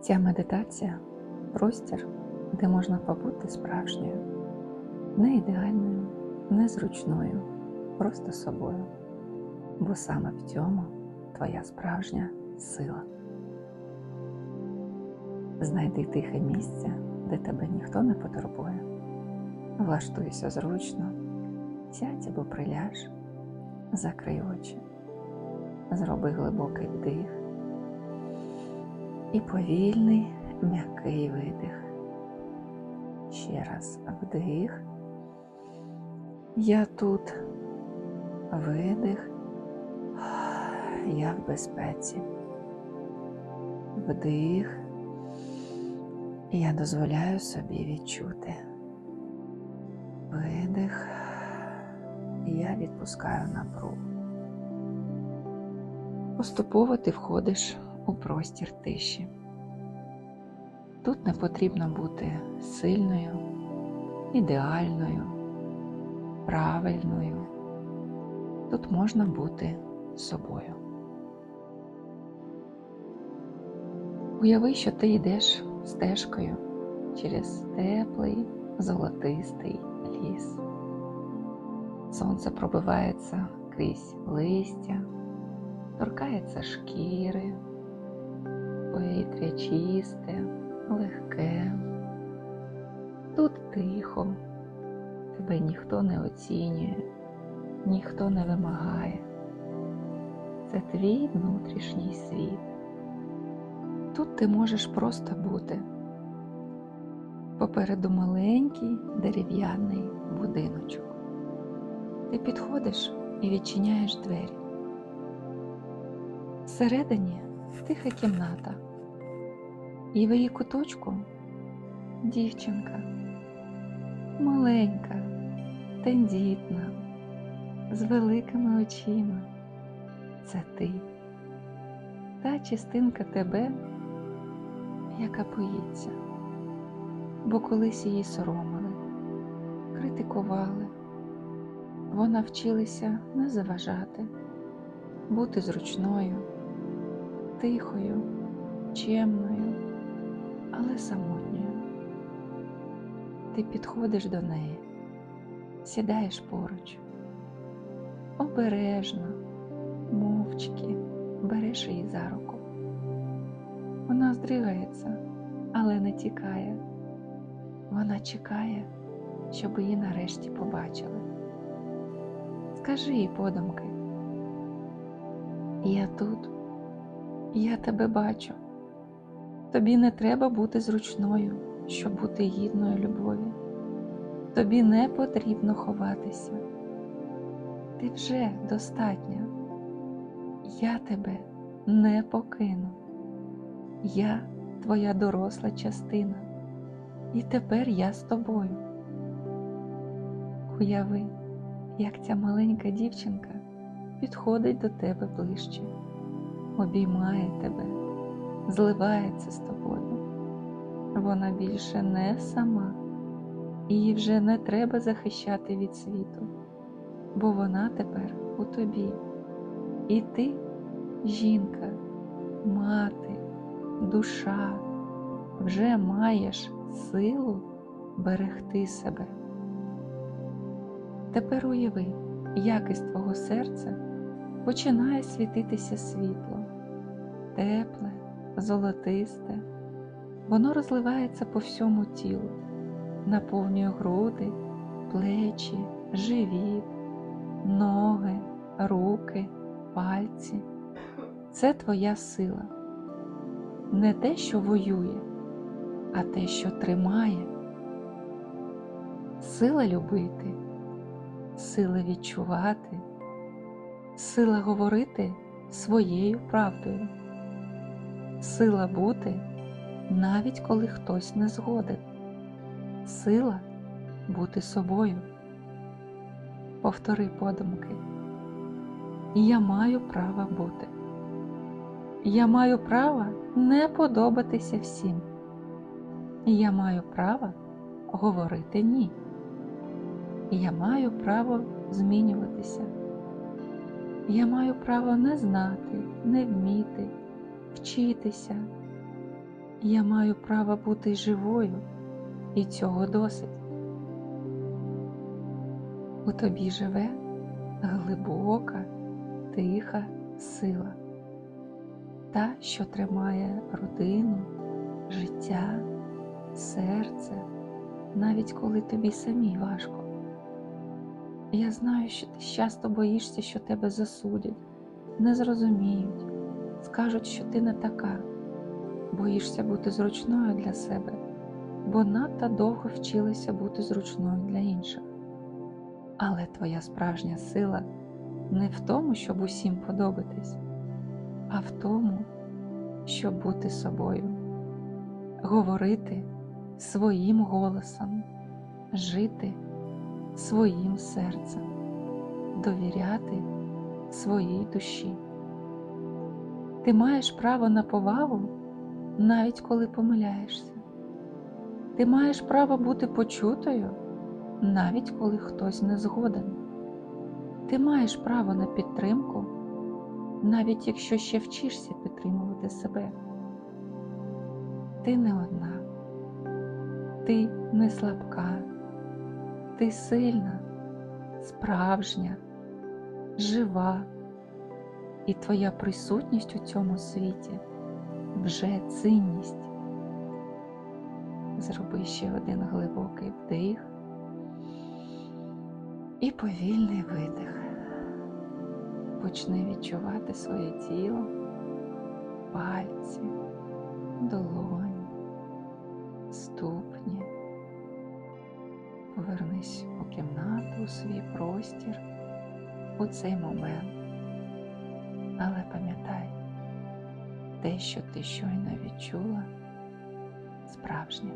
Ця медитація простір, де можна побути справжньою, не ідеальною, не зручною, просто собою. Бо саме в цьому твоя справжня сила. Знайди тихе місце, де тебе ніхто не потурбує. Влаштуйся зручно, сядь або приляж, закрий очі, зроби глибокий вдих і повільний м'який видих. Ще раз вдих. Я тут видих. Я в безпеці. Вдих. Я дозволяю собі відчути. Видих. Я відпускаю напругу. Поступово ти входиш у простір тиші. Тут не потрібно бути сильною, ідеальною, правильною. Тут можна бути собою. Уяви, що ти йдеш стежкою через теплий золотистий ліс. Сонце пробивається крізь листя, торкається шкіри, повітря чисте, легке. Тут тихо, тебе ніхто не оцінює, ніхто не вимагає. Це твій внутрішній світ. Тут ти можеш просто бути. Попереду маленький дерев'яний будиночок. Ти підходиш і відчиняєш двері. Всередині тиха кімната, і в її куточку дівчинка, маленька, тендітна, з великими очима. Це ти, та частинка тебе, яка боїться, бо колись її соромили, критикували. Вона вчилася не заважати, бути зручною, тихою, чемною, але самотньою. Ти підходиш до неї, сідаєш поруч, обережно, мовчки береш її за руку. Вона здригається, але не тікає. Вона чекає, щоб її нарешті побачили. Скажи їй подумки. Я тут, я тебе бачу. Тобі не треба бути зручною, щоб бути гідною любові. Тобі не потрібно ховатися. Ти вже достатня. Я тебе не покину. Я твоя доросла частина, і тепер я з тобою. Уяви як ця маленька дівчинка підходить до тебе ближче, обіймає тебе, зливається з тобою. Вона більше не сама, її вже не треба захищати від світу, бо вона тепер у тобі. І ти, жінка, мати, душа, вже маєш силу берегти себе. Тепер уяви, як із твого серця починає світитися світло, тепле, золотисте, воно розливається по всьому тілу, наповнює груди, плечі, живіт, ноги, руки, пальці. Це твоя сила, не те, що воює, а те, що тримає. Сила любити сила відчувати, сила говорити своєю правдою, сила бути, навіть коли хтось не згоден, сила бути собою. Повтори подумки. Я маю право бути. Я маю право не подобатися всім. Я маю право говорити ні я маю право змінюватися. Я маю право не знати, не вміти, вчитися. Я маю право бути живою, і цього досить. У тобі живе глибока, тиха сила, та, що тримає родину, життя, серце, навіть коли тобі самій важко. Я знаю, що ти часто боїшся, що тебе засудять, не зрозуміють, скажуть, що ти не така, боїшся бути зручною для себе, бо надто довго вчилася бути зручною для інших. Але твоя справжня сила не в тому, щоб усім подобатись, а в тому, щоб бути собою, говорити своїм голосом, жити своїм серцем, довіряти своїй душі. Ти маєш право на повагу, навіть коли помиляєшся. Ти маєш право бути почутою, навіть коли хтось не згоден. Ти маєш право на підтримку, навіть якщо ще вчишся підтримувати себе. Ти не одна, ти не слабка, ти сильна, справжня, жива, і твоя присутність у цьому світі вже цінність. Зроби ще один глибокий вдих і повільний видих. Почни відчувати своє тіло, пальці, долоні, ступні. Повернись у кімнату, у свій простір у цей момент. Але пам'ятай, те, що ти щойно відчула, справжнє.